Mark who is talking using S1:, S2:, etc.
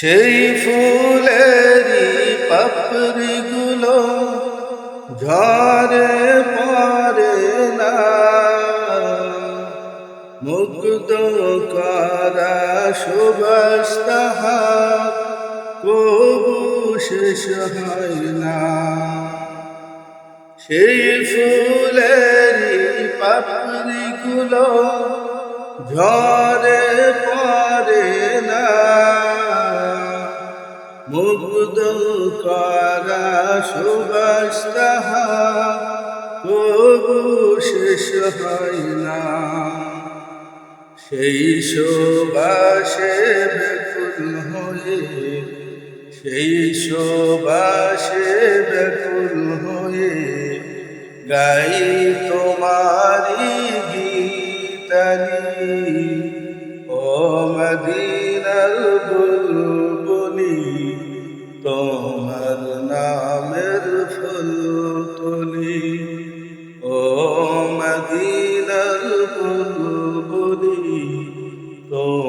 S1: সেই ফুলেরই পাপড়িগুলো ঝরে পড়ে না। মুগ্ধ করা সুবাস তাহার কবু শেষ হয় না। সেই ফুলেরই পাপড়িগুলো ঝরে পড়ে মুগ্ধ করা সুবাস তাহা তবু শেষ হয় না। সেই সুবাসে ব্যাকুল হয়ে, সেই সুবাসে ব্যাকুল হয়ে গাই তোমারি গীতানি ও মদিনার বুলবুলি তোমার নামের ফুল তুলি। ও মদিনার বুলবুলি তোমার